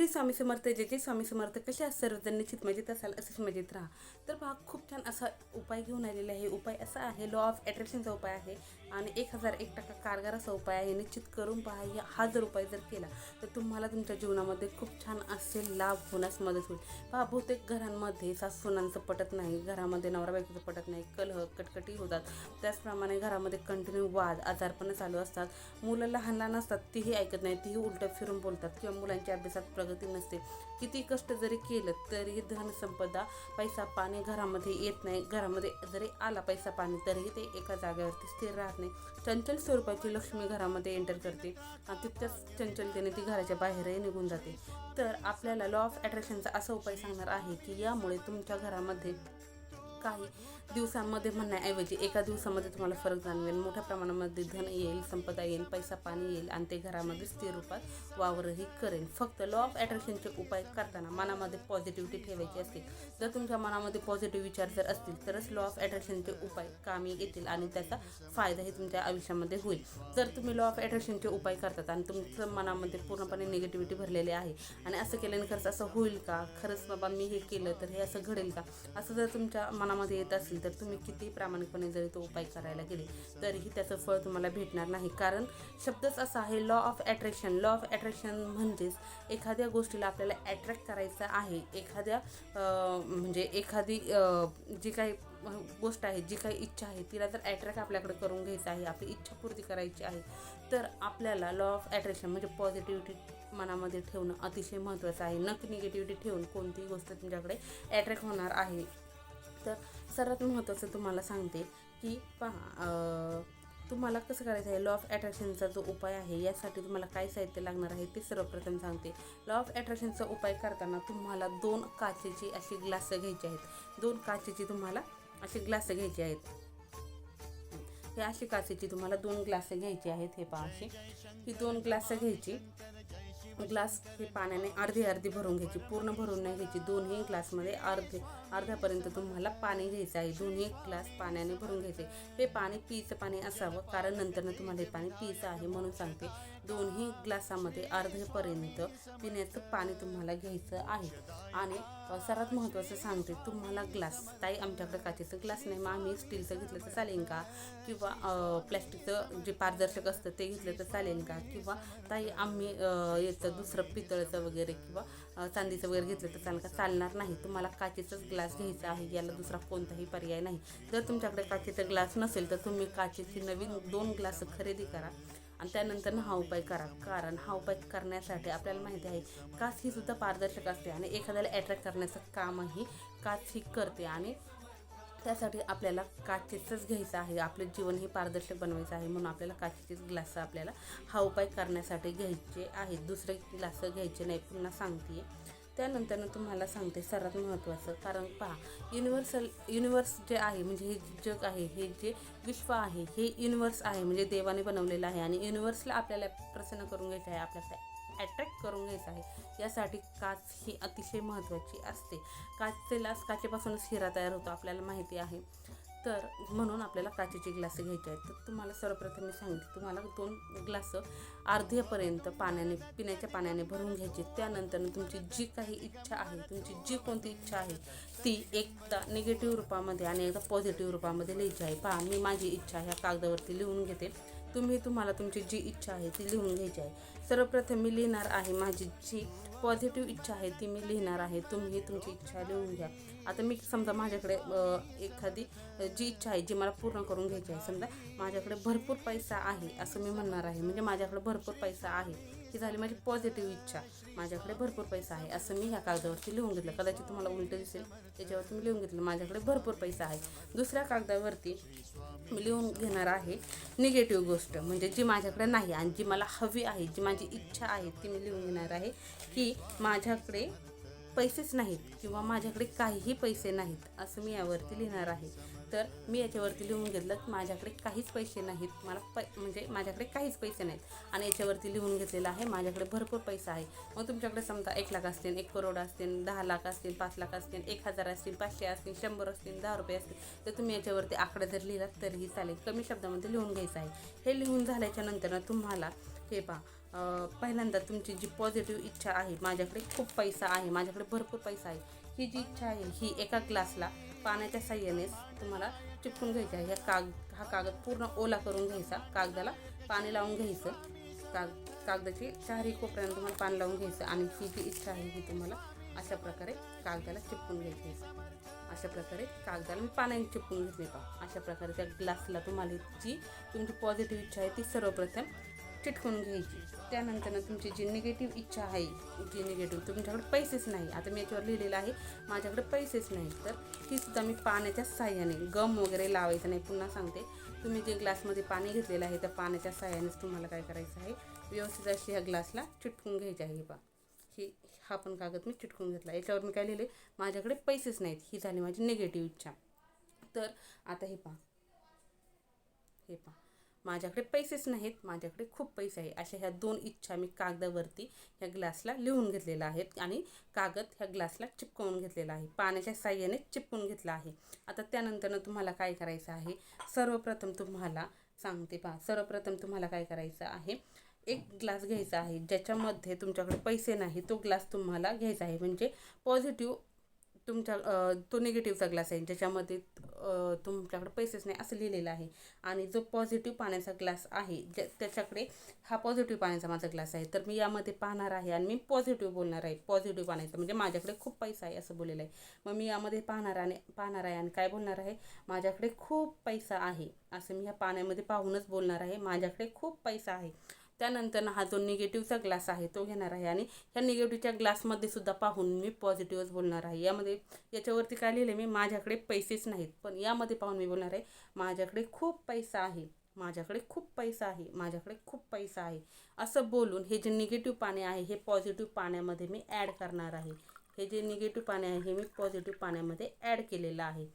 श्री स्वामी समर्थ जे जे स्वामी समर्थ कसे सर्वजण निश्चित मजेत असाल असेच मजेत राहा. तर पहा खूप छान असा उपाय घेऊन आलेला आहे. उपाय असा आहे लॉ ऑफ अट्रॅक्शनचा उपाय आहे आणि एक हजार एक टक्का कारगार असा उपाय आहे. निश्चित करून पहा या- हा जर उपाय जर केला तर तुम्हाला तुमच्या जीवनामध्ये खूप छान असे लाभ होण्यास मदत होईल. पहा बहुतेक घरांमध्ये सासूनांचं पटत नाही घरामध्ये नवरा बायकोचं पटत नाही कलह कटकटी होतात. त्याचप्रमाणे घरामध्ये कंटिन्यू वाद आजारपणं चालू असतात. मुलं लहान लहान असतात तीही ऐकत नाही तीही उलटं फिरून बोलतात किंवा मुलांच्या अभ्यासात प्रगती नसते. किती कष्ट जरी केलं तरी धनसंपदा पैसा पाणी घरामध्ये येत नाही. घरामध्ये जरी आला पैसा पाणी तरीही ते एका जागेवरती स्थिर राहत नाही. चंचल स्वरूपाची लक्ष्मी घरामध्ये एंटर करते. आणि तितक्याच चंचलतेने ती घराच्या बाहेरही निघून जाते. तर आपल्याला लॉ ऑफ अट्रॅक्शनचा असा उपाय सांगणार आहे की यामुळे तुमच्या घरामध्ये काही दिवसांमध्ये म्हणण्याऐवजी एका दिवसामध्ये तुम्हाला फरक जाणवेल. मोठ्या प्रमाणामध्ये धन येईल संपदा येईल पैसा पाणी येईल आणि ते घरामध्ये स्थिर रूपात वावरही करेल. फक्त लॉ ऑफ अट्रॅक्शनचे उपाय करताना मनामध्ये पॉझिटिव्हिटी ठेवायची असते. जर तुमच्या मनामध्ये पॉझिटिव्ह विचार जर असतील तरच लॉ ऑफ अट्रॅक्शनचे उपाय कामी येतील आणि त्याचा फायदाही तुमच्या आयुष्यामध्ये होईल. जर तुम्ही लॉ ऑफ अट्रॅक्शनचे उपाय करतात आणि तुमचं मनामध्ये पूर्णपणे निगेटिव्हिटी भरलेली आहे आणि असं केल्याने खरंच असं होईल का? खरंच बाबा मी हे केलं तर हे असं घडेल का? असं जर तुमच्या मनामध्ये येत असेल तर तुम्ही किती प्रामाणिकपणे जरी तो उपाय करायला गेले तरीही त्याचं फळ तुम्हाला भेटणार नाही. कारण शब्दच असा आहे law of attraction law of attraction म्हणजेच एखाद्या गोष्टीला आपल्याला अट्रॅक्ट करायचं आहे. एखाद्या म्हणजे एखादी जी काही गोष्ट आहे जी काही इच्छा आहे तिला जर अट्रॅक्ट आपल्याकडे करून घ्यायचं आहे आपली इच्छा पूर्ती करायची आहे तर आपल्याला लॉ ऑफ अट्रॅक्शन म्हणजे पॉझिटिव्हिटी मनामध्ये ठेवणं अतिशय महत्त्वाचं आहे. नक्की निगेटिव्हिटी ठेवून कोणतीही गोष्ट तुमच्याकडे अट्रॅक्ट होणार आहे. तर सर्वात महत्त्वाचं तुम्हाला सांगते की पहा तुम्हाला कसं करायचं आहे? लॉ ऑफ ॲट्रॅक्शनचा जो उपाय आहे यासाठी तुम्हाला काय साहित्य लागणार आहे ते सर्वप्रथम सांगते. लॉ ऑफ ॲट्रॅक्शनचा उपाय करताना तुम्हाला दोन काचेची अशी ग्लास घ्यायची आहेत. दोन काचेची तुम्हाला अशी ग्लास घ्यायची आहेत. हे अशी काचेची तुम्हाला दोन ग्लास घ्यायची आहेत हे पहा अशी. ही दोन ग्लास घ्यायची. ग्लास हे पाण्याने अर्धी अर्धी भरून घ्यायची पूर्ण भरून नाही घ्यायची. दोन्ही ग्लासमध्ये अर्धे अर्ध्यापर्यंत तुम्हाला पाणी घ्यायचं आहे. दोन्ही ग्लास पाण्याने भरून घ्यायचे. हे पाणी पियचं पाणी असावं कारण नंतरनं तुम्हाला हे पाणी पियचं आहे म्हणून सांगते. दोन्ही ग्लासामध्ये अर्धेपर्यंत पिण्याचं पाणी तुम्हाला घ्यायचं आहे. आणि सर्वात महत्त्वाचं सांगते तुम्हाला ग्लास ताई आमच्याकडे काचेचं ग्लास नाही. मग आम्ही स्टीलचं घेतलं तर चालेल का? किंवा प्लॅस्टिकचं जे पारदर्शक असतं ते घेतलं तर चालेल का? किंवा ताई आम्ही याचं दुसरं पितळचं वगैरे किंवा चांदीचं वगैरे घेतलं तर चालेल का? चालणार नाही. तुम्हाला काचेचाच ग्लास घ्यायचा आहे. याला दुसरा कोणताही पर्याय नाही. जर तुमच्याकडे काचेचा ग्लास नसेल तर तुम्ही काचेची नवीन दोन ग्लास खरेदी करा. आणि त्यानंतर हा उपाय करा. कारण हा उपाय करण्यासाठी आपल्याला माहिती आहे काच ही सुद्धा पारदर्शक असते आणि एखाद्याला अट्रॅक्ट करण्याचं कामही काच ही करते आणि त्यासाठी आपल्याला काचेचंच घ्यायचं आहे. आपलं जीवन हे पारदर्शक बनवायचं आहे म्हणून आपल्याला काचेचेच ग्लास आपल्याला हा उपाय करण्यासाठी घ्यायचे आहेत. दुसरे ग्लास घ्यायचे नाही पुन्हा सांगते. त्यानंतरनं तुम्हाला सांगते सर्वात महत्त्वाचं. कारण पहा युनिव्हर्सल युनिवर्स जे आहे म्हणजे हे जग आहे हे जे विश्व आहे हे युनिव्हर्स आहे म्हणजे देवाने बनवलेलं आहे आणि युनिव्हर्सला आपल्याला प्रसन्न करून घ्यायचं आहे आपल्याला अट्रॅक्ट करून घ्यायचं आहे यासाठी काच ही अतिशय महत्त्वाची असते. काचेला काचेपासूनच हिरा तयार होतो आपल्याला माहिती आहे. तर म्हणून आपल्याला काचेचे ग्लास घ्यायचे आहेत. तर तुम्हाला सर्वप्रथम मी सांगितलं तुम्हाला दोन ग्लास अर्ध्यापर्यंत पाण्याने पिण्याच्या पाण्याने भरून घ्यायचे. त्यानंतर तुमची जी काही इच्छा आहे तुमची जी कोणती इच्छा आहे ती एकदा निगेटिव्ह रूपामध्ये आणि एकदा पॉझिटिव्ह रूपामध्ये लिहायची आहे. पहा मी माझी इच्छा ह्या कागदावरती लिहून घेते. तुम्ही तुम्हाला तुमची जी इच्छा आहे ती लिहून घ्यायची आहे. सर्वप्रथम मी लिहिणार आहे माझी जी पॉझिटिव्ह इच्छा आहे ती मी लिहिणार आहे. तुम्ही तुमची इच्छा लिहून घ्या. आता मी समजा माझ्याकडे एखादी जी इच्छा आहे जी मला पूर्ण करून घ्यायची आहे. समजा माझ्याकडे भरपूर पैसा आहे असं मी म्हणणार आहे. म्हणजे माझ्याकडे भरपूर पैसा आहे. ही झाली माझी पॉझिटिव्ह इच्छा. माझ्याकडे भरपूर पैसा आहे. असं मी ह्या कागदावरती लिहून घेतलं. कदाचित तुम्हाला उलटं दिसेल. त्याच्यावरती मी लिहून घेतलं. माझ्याकडे भरपूर पैसा आहे. दुसऱ्या कागदावरती मी लिहून घेणार आहे निगेटिव्ह गोष्ट. म्हणजे जी माझ्याकडे नाही आणि जी मला हवी आहे जी माझी इच्छा आहे ती मी लिहून घेणार आहे की माझ्याकडे पैसेच नाहीत किंवा माझ्याकडे काहीही पैसे नाहीत असं मी यावरती लिहिणार आहे. तर मी याच्यावरती लिहून घेतलं की माझ्याकडे काहीच पैसे नाहीत. मला पै म्हणजे माझ्याकडे काहीच पैसे नाहीत. आणि याच्यावरती लिहून घेतलेलं आहे माझ्याकडे भरपूर पैसा आहे. मग तुमच्याकडे समजा एक लाख असतील एक करोड असतील दहा लाख असतील पाच लाख असतील एक हजार असतील पाचशे असतील शंभर असतील दहा रुपये असतील तर तुम्ही याच्यावरती आकडे जर लिहिलात तरीही चालेल. कमी शब्दामध्ये लिहून घ्यायचं आहे. हे लिहून झाल्याच्यानंतर तुम्हाला हे पहा पहिल्यांदा तुमची जी पॉझिटिव्ह इच्छा आहे माझ्याकडे खूप पैसा आहे माझ्याकडे भरपूर पैसा आहे. ही जी इच्छा आहे ही एका ग्लासला पाण्याच्या साह्यानेच तुम्हाला चिपकून घ्यायची आहे. ह्या काग हा कागद पूर्ण ओला करून घ्यायचा. कागदाला पाणी लावून घ्यायचं. काग कागदाची चारही कोपऱ्यानं तुम्हाला पाणी लावून घ्यायचं आणि ही जी इच्छा आहे ही तुम्हाला अशा प्रकारे कागदाला चिपकून घ्यायची आहे. अशा प्रकारे कागदाला मी पाण्याने चिपकून घेतले पहा अशा प्रकारे त्या ग्लासला तुम्हाला जी तुमची पॉझिटिव्ह इच्छा आहे ती सर्वप्रथम चिटकून घ्यायची. त्यानंतर तुमची जी निगेटिव्ह इच्छा आहे जी निगेटिव्ह तुमच्याकडे पैसेच नाही. आता मी याच्यावर लिहिलेलं आहे माझ्याकडे पैसेच नाही. तर ती सुद्धा मी पाण्याच्या साह्याने गम वगैरे लावायचं नाही. पुन्हा सांगते तुम्ही जे ग्लासमध्ये पाणी घेतलेलं आहे त्या पाण्याच्या साह्यानेच तुम्हाला काय करायचं आहे? व्यवस्थित अशी ह्या ग्लासला चिटकून घ्यायची आहे. पहा. ही हा पण कागद मी चिटकून घेतला. याच्यावर मी काय लिहिले? माझ्याकडे पैसेच नाहीत. ही झाली माझी निगेटिव्ह इच्छा. तर आता हे पहा. हे पहा. माझ्याकडे पैसेच नाहीत माझ्याकडे खूप पैसे आहे. अशा ह्या दोन इच्छा मी कागदावरती ह्या ग्लासला लिहून घेतलेल्या आहेत आणि कागद ह्या ग्लासला चिपकवून घेतलेला आहे. पाण्याच्या साह्याने चिपकून घेतला आहे. आता त्यानंतरनं तुम्हाला काय करायचं आहे? सर्वप्रथम तुम्हाला सांगते पहा. सर्वप्रथम तुम्हाला काय करायचं आहे? एक ग्लास घ्यायचा आहे. ज्याच्यामध्ये तुमच्याकडे पैसे नाही तो ग्लास तुम्हाला घ्यायचा आहे. म्हणजे पॉझिटिव्ह तुमच्या तो निगेटिव्हचा ग्लास आहे ज्याच्यामध्ये तुमच्याकडे पैसेच नाही असं लिहिलेलं आहे. आणि जो पॉझिटिव्ह पाण्याचा ग्लास आहे ज्या त्याच्याकडे हा पॉझिटिव्ह पाण्याचा माझा ग्लास आहे. तर मी यामध्ये पाहणार आहे आणि मी पॉझिटिव्ह बोलणार आहे. पॉझिटिव्ह पाण्याचा म्हणजे माझ्याकडे खूप पैसा आहे असं बोललेलं आहे. मग मी यामध्ये पाहणार आणि पाहणार आहे आणि काय बोलणार आहे? माझ्याकडे खूप पैसा आहे असं मी ह्या पाण्यामध्ये पाहूनच बोलणार आहे. माझ्याकडे खूप पैसा आहे. त्यानंतर हा जो निगेटिव्हचा ग्लास आहे तो घेणार आहे. आणि ह्या निगेटिव्हच्या ग्लासमध्ये सुद्धा पाहून मी पॉझिटिव्हच बोलणार आहे. यामध्ये याच्यावरती काय लिहिलं मी? माझ्याकडे पैसेच नाहीत. पण यामध्ये पाहून मी बोलणार आहे माझ्याकडे खूप पैसा आहे. माझ्याकडे खूप पैसा आहे. माझ्याकडे खूप पैसा आहे. असं बोलून हे जे निगेटिव्ह पाणी आहे हे पॉझिटिव्ह पाण्यामध्ये मी ॲड करणार आहे. हे जे निगेटिव्ह पाणी आहे हे मी पॉझिटिव्ह पाण्यामध्ये ॲड केलेलं आहे.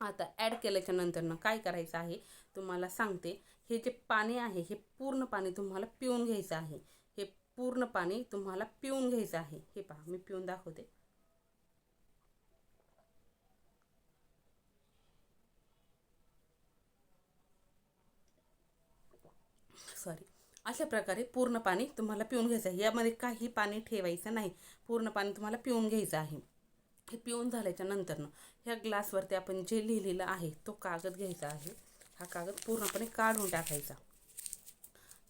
आता ॲड केल्याच्या नंतरनं काय करायचं आहे तुम्हाला सांगते. हे जे पाणी आहे हे पूर्ण पाणी तुम्हाला पिऊन घ्यायचं आहे. हे पूर्ण पाणी तुम्हाला पिऊन घ्यायचं आहे. हे पहा मी पिऊन दाखवते. सॉरी अशा प्रकारे पूर्ण पाणी तुम्हाला पिऊन घ्यायचं आहे. यामध्ये काही पाणी ठेवायचं नाही. पूर्ण पाणी तुम्हाला पिऊन घ्यायचं आहे. हे पिऊन झाल्याच्या नंतरनं ह्या ग्लासवरती आपण जे लिहिलेलं आहे तो कागद घ्यायचा आहे. हा कागद पूर्णपणे काढून टाकायचा.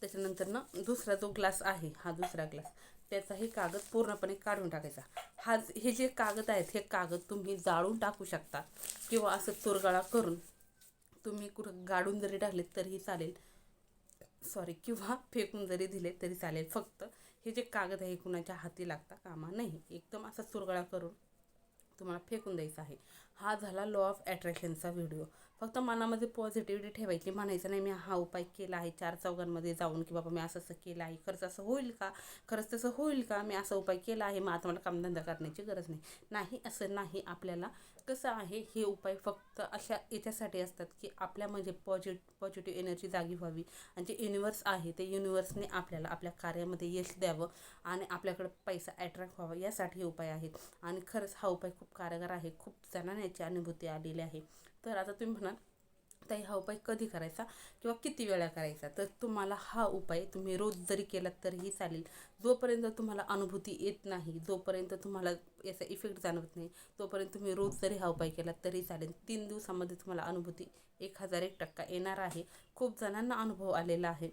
त्याच्यानंतर ना दुसरा जो ग्लास आहे हा दुसरा ग्लास त्याचाही कागद पूर्णपणे काढून टाकायचा. हा हे जे कागद आहेत हे कागद तुम्ही जाळून टाकू शकता किंवा असं चोरगाळा करून तुम्ही कुठं गाडून जरी टाकले तरीही चालेल. सॉरी किंवा फेकून जरी दिले तरी चालेल. फक्त हे जे कागद आहे कुणाच्या हाती लागता कामा नाही एकदम असा चुरगळा करून तुम्हाला फेकून द्यायचा आहे. हा झाला लॉ ऑफ ॲट्रॅक्शनचा व्हिडिओ फक्त मनामध्ये पॉझिटिव्हिटी ठेवायची म्हणायचं नाही मी हा उपाय केला आहे चार चौघांमध्ये जाऊन की बाबा मी असं असं केलं आहे खरंच असं होईल का? खरंच तसं होईल का? मी असा उपाय केला आहे मग आता मला कामधंदा करण्याची गरज नाही. नाही असं नाही. आपल्याला कसं आहे हे उपाय फक्त अशा याच्यासाठी असतात की आपल्या म्हणजे पॉझिट पॉझिटिव्ह एनर्जी जागी व्हावी. आणि जे युनिवर्स आहे ते युनिवर्सने आपल्याला आपल्या कार्यामध्ये यश द्यावं आणि आपल्याकडे पैसा अट्रॅक्ट व्हावा यासाठी हे उपाय आहेत. आणि खरंच हा उपाय खूप कारगर आहे. खूप जणांनी याची अनुभूती आलेली आहे. तर आता तुम्ही म्हणाल ताई हा उपाय कधी करायचा किंवा किती वेळा करायचा? तर तुम्हाला हा उपाय तुम्ही रोज जरी केलात तरीही चालेल. जोपर्यंत तुम्हाला अनुभूती येत नाही जोपर्यंत तुम्हाला याचा इफेक्ट जाणवत नाही तोपर्यंत तुम्ही रोज जरी हा उपाय केलात तरी चालेल. तीन दिवसामध्ये तुम्हाला अनुभूती एक हजार एक टक्का येणार आहे. खूप जणांना अनुभव आलेला आहे.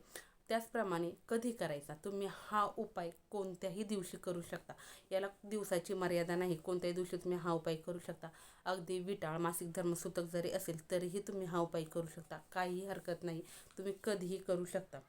त्याचप्रमाणे कधी करायचा? तुम्ही हा उपाय कोणत्याही दिवशी करू शकता. याला दिवसाची मर्यादा नाही. कोणत्याही दिवशी तुम्ही हा उपाय करू शकता. अगदी विटाळ मासिक धर्मसूतक जरी असेल तरीही तुम्ही हा उपाय करू शकता. काहीही हरकत नाही. तुम्ही कधीही करू शकता.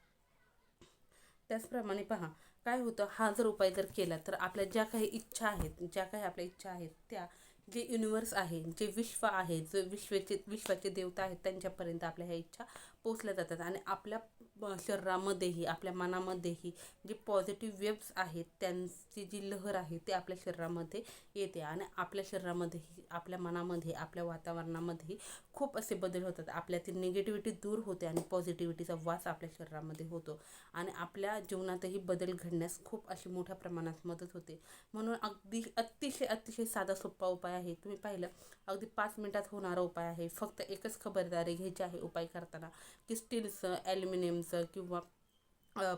त्याचप्रमाणे पहा काय होतं? हा जर उपाय जर केला तर आपल्या ज्या काही इच्छा आहेत ज्या काही आपल्या इच्छा आहेत त्या जे युनिवर्स आहे जे विश्व आहे जे विश्वचे विश्वाचे देवता आहेत त्यांच्यापर्यंत आपल्या ह्या इच्छा पोचल्या जातात. आणि आपल्या शरीरामध्येही आपल्या मनामध्येही जे पॉझिटिव्ह वेव्स आहेत त्यांची जी लहर आहे ते आपल्या शरीरामध्ये येते. आणि आपल्या शरीरामध्येही आपल्या मनामध्ये आपल्या वातावरणामध्येही खूप असे बदल होतात. आपल्यातील निगेटिव्हिटी दूर होते आणि पॉझिटिव्हिटीचा वास आपल्या शरीरामध्ये होतो. आणि आपल्या जीवनातही बदल घडण्यास खूप अशी मोठ्या प्रमाणात मदत होते. म्हणून अगदी अतिशय अतिशय साधा सोपा उपाय आहे. तुम्ही पाहिलं अगदी पाच मिनिटात होणारा उपाय आहे. फक्त एकच खबरदारी घ्यायची आहे उपाय करताना की स्टीलचं ॲल्युमिनियमचं किंवा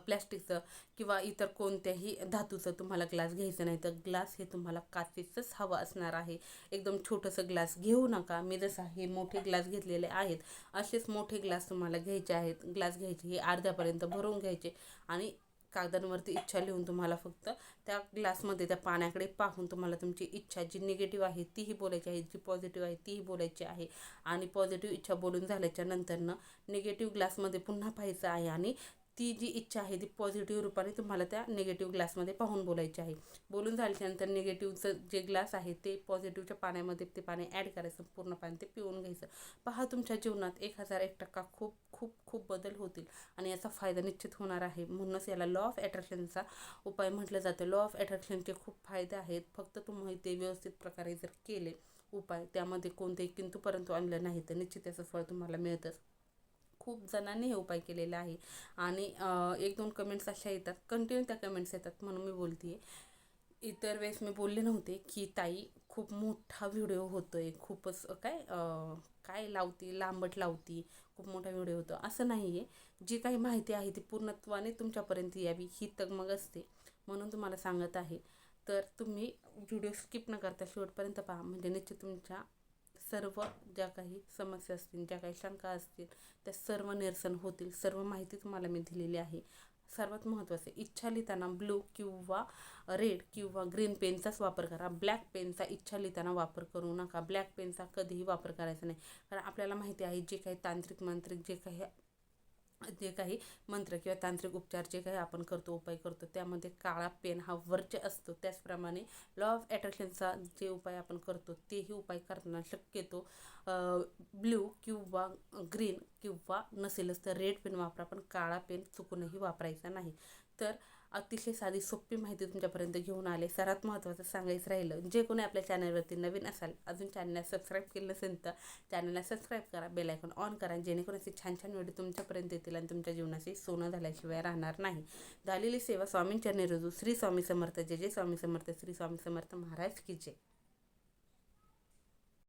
प्लॅस्टिकचं किंवा इतर कोणत्याही धातूचं तुम्हाला ग्लास घ्यायचं नाही तर ग्लास हे तुम्हाला काचेचंच हवं असणार आहे. एकदम छोटंसं ग्लास घेऊ नका. मी जसं हे मोठे ग्लास घेतलेले आहेत असेच मोठे ग्लास तुम्हाला घ्यायचे आहेत. ग्लास घ्यायचे हे अर्ध्यापर्यंत भरून घ्यायचे आणि कागदांवरती इच्छा लिहून तुम्हाला फक्त त्या ग्लासमध्ये त्या पाण्याकडे पाहून तुम्हाला तुमची इच्छा जी निगेटिव्ह आहे तीही बोलायची आहे जी पॉझिटिव्ह आहे तीही बोलायची आहे. आणि पॉझिटिव्ह इच्छा बोलून झाल्याच्या नंतरनं निगेटिव्ह ग्लासमध्ये पुन्हा पाहायचं आहे आणि ती जी इच्छा आहे ती पॉझिटिव्ह रूपाने तुम्हाला त्या निगेटिव्ह ग्लासमध्ये पाहून बोलायची आहे. बोलून झाल्याच्यानंतर निगेटिव्हचं जे ग्लास आहे ते पॉझिटिव्हच्या पाण्यामध्ये ते पाणी ॲड करायचं पूर्ण पाणी ते पिऊन घ्यायचं. पहा तुमच्या जीवनात एक हजार एक टक्का खूप खूप खूप बदल होतील आणि याचा फायदा निश्चित होणार आहे. म्हणूनच याला लॉ ऑफ अट्रॅक्शनचा उपाय म्हटलं जातं. लॉ ऑफ अट्रॅक्शनचे खूप फायदे आहेत. फक्त तुम्ही ते व्यवस्थित प्रकारे जर केले उपाय त्यामध्ये कोणतेही किंतु परंतु आणलं नाही तर निश्चित त्याचं फळ तुम्हाला मिळतंच. खूप जणांनी हे उपाय केलेले आहे. आणि एक दोन कमेंट्स अशा येतात. कंटिन्यू त्या कमेंट्स येतात म्हणून मी बोलते आहे इतर वेळेस मी बोलले नव्हते की ताई खूप मोठा व्हिडिओ होतो आहे खूपच काय काय लावती? लांबट लावती. खूप मोठा व्हिडिओ होतो. असं नाही आहे जी काही माहिती आहे ती पूर्णत्वाने तुमच्यापर्यंत यावी. ही तगमग असते. म्हणून तुम्हाला सांगत आहे. तर तुम्ही व्हिडिओ स्किप न करता शेवटपर्यंत पहा. म्हणजे निश्चित तुमच्या सर्व ज्या काही समस्या असतील ज्या काही शंका असतील त्या सर्व निरसन होतील. सर्व माहिती तुम्हाला मी दिलेली आहे. सर्वात महत्त्वाचे इच्छा लिहिताना ब्लू किंवा रेड किंवा ग्रीन पेनचाच वापर करा. ब्लॅक पेनचा इच्छा लिहिताना वापर करू नका. ब्लॅक पेनचा कधीही वापर करायचा नाही. कारण आपल्याला माहिती आहे जे काही तांत्रिक मांत्रिक जे काही जे काही मंत्र किंवा तांत्रिक उपचार जे काही आपण करतो उपाय करतो त्यामध्ये काळा पेन हा वरचे असतो. त्याचप्रमाणे लॉ ऑफ ॲट्रॅक्शनचा जे उपाय आपण करतो तेही उपाय करताना शक्यतो. ब्ल्यू किंवा ग्रीन किंवा नसेलच तर रेड पेन वापरा पण काळा पेन चुकूनही वापरायचा नाही. तर अतिशय साधी सोपी माहिती तुमच्यापर्यंत घेऊन आले. सर्वात महत्त्वाचं सांगायचं राहिलं जे कोणी आपल्या चॅनलवरती नवीन असाल अजून चॅनलला सबस्क्राईब केलं नसेल तर चॅनलला सबस्क्राईब करा बेल आयकॉन ऑन करा जेणेकरून असे छान छान व्हिडिओ तुमच्यापर्यंत येतील आणि तुमच्या जीवनाशी सोनं झाल्याशिवाय राहणार नाही. झालेली सेवा स्वामींच्या निरोजू श्री स्वामी समर्थ. जय जय स्वामी समर्थ. श्री स्वामी समर्थ महाराज की जय.